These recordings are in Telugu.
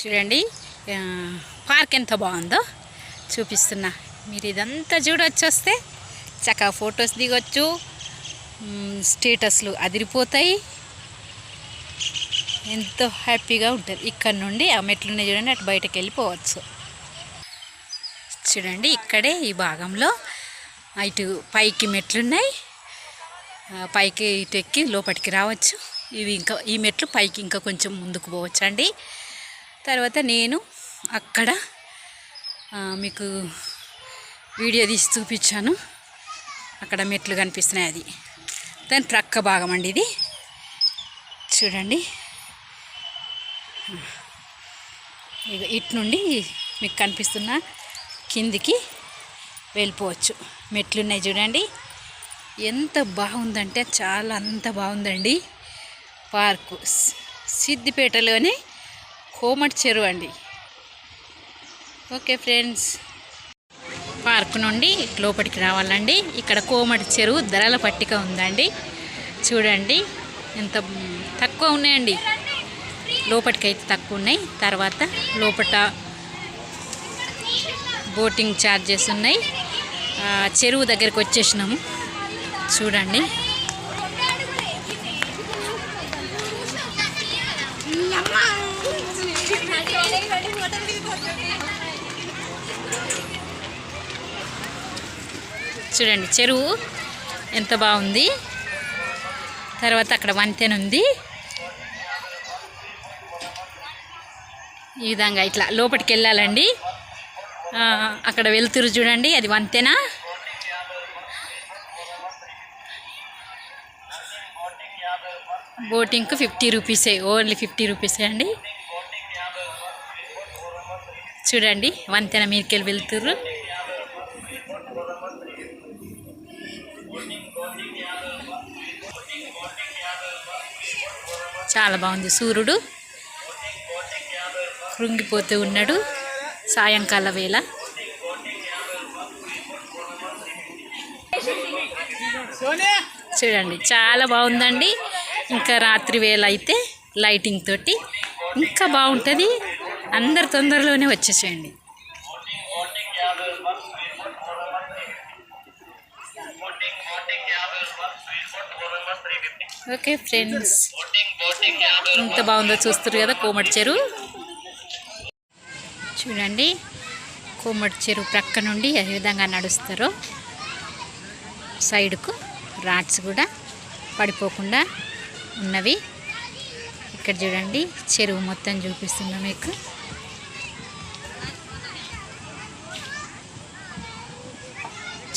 చూడండి. పార్క్ ఎంత బాగుందో చూపిస్తున్నా. మీరు ఇదంతా చూడొచ్చు వస్తే చక్కగా ఫొటోస్ దిగొచ్చు. స్టేటస్లు అదిరిపోతాయి. ఎంతో హ్యాపీగా ఉంటుంది. ఇక్కడ నుండి ఆ మెట్లున్నాయి చూడండి అటు బయటకు వెళ్ళిపోవచ్చు. చూడండి ఇక్కడే ఈ భాగంలో ఇటు పైకి మెట్లున్నాయి. పైకి ఇటు ఎక్కి లోపలికి రావచ్చు. ఇవి ఇంకా ఈ మెట్లు పైకి ఇంకా కొంచెం ముందుకు పోవచ్చు అండి తర్వాత నేను అక్కడ మీకు వీడియో తీసి చూపించాను. అక్కడ మెట్లు కనిపిస్తున్నాయి అది. దాని ప్రక్క భాగం అండి ఇది. చూడండి. ఇక ఇటు నుండి మీకు కనిపిస్తున్న కిందికి వెళ్ళిపోవచ్చు. మెట్లున్నాయి చూడండి. ఎంత బాగుందంటే చాలా అంత బాగుందండి. పార్కు. సిద్దిపేటలోనే కోమటి చెరువు అండి. Okay friends. పార్క్ నుండి లోపలికి రావాలండి. ఇక్కడ కోమటి చెరువు ధరల పట్టిక ఉందండి. చూడండి. ఎంత తక్కువ ఉన్నాయండి. లోపలికి అయితే తక్కువ ఉన్నాయి. తర్వాత లోపల బోటింగ్ ఛార్జెస్ ఉన్నాయి. చెరువు దగ్గరికి వచ్చేసినాము. చూడండి. చూడండి చెరువు ఎంత బాగుంది. తర్వాత అక్కడ వంతెన ఉంది. ఈ విధంగా ఇట్లా లోపలికి వెళ్ళాలండి. అక్కడ వెళ్తురు చూడండి అది వంతెన. బోటింగ్కు fifty rupees only fifty rupees అండి. చూడండి వంతెన మీదకెళ్ళి వెళ్తుర్రు. చాలా బాగుంది సూర్యుడు. కృంగిపోతూ ఉన్నాడు సాయంకాల వేళ. చూడండి చాలా బాగుందండి. ఇంకా రాత్రి వేళ అయితే లైటింగ్ తోటి. ఇంకా బాగుంటుంది. అందరు తొందరలోనే వచ్చేసేయండి. Okay friends. ఎంత బాగుందో చూస్తారు కదా కోమటి చెరువు. చూడండి కోమటి చెరువు ప్రక్క నుండి ఏ విధంగా నడుస్తారో. సైడ్కు రాడ్స్ కూడా పడిపోకుండా ఉన్నవి. ఇక్కడ చూడండి చెరువు మొత్తం చూపిస్తున్నా మీకు.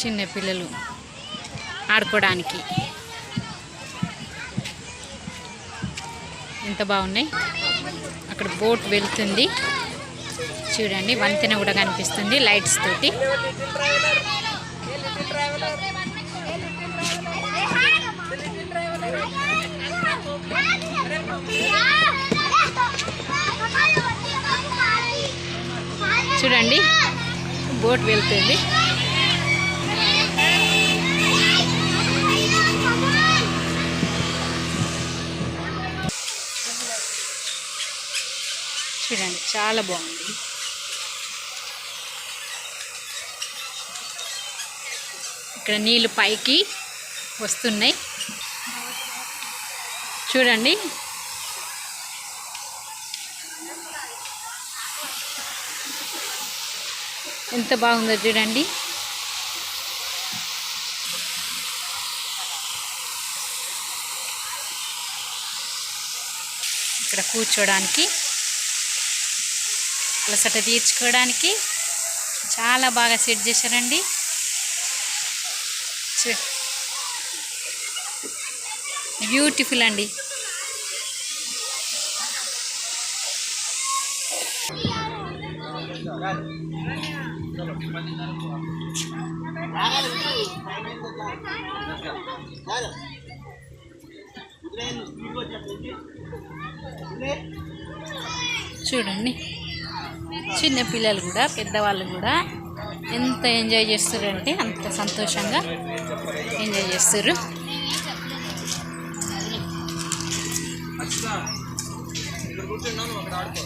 చిన్నపిల్లలు ఆడుకోవడానికి. ఎంత బాగున్నాయి. అక్కడ బోట్ వెళ్తుంది. చూడండి వంతెన కూడా కనిపిస్తుంది లైట్స్ తోటి. చూడండి బోట్ వెళ్తుంది. చూడండి చాలా బాగుంది. ఇక్కడ నీళ్ళు పైకి వస్తున్నాయి. చూడండి ఎంత బాగుందో చూడండి. ఇక్కడ కూర్చోడానికి అలసట తీర్చుకోవడానికి చాలా బాగా సెట్ చేశారండి. బ్యూటిఫుల్ అండి. చూడండి. చిన్న పిల్లలు కూడా పెద్దవాళ్ళు కూడా ఎంత ఎంజాయ్ చేస్తారంటే అంత సంతోషంగా ఎంజాయ్ చేస్తారు. ఇక్కడ కూర్చున్నాను అక్కడ ఆడుకో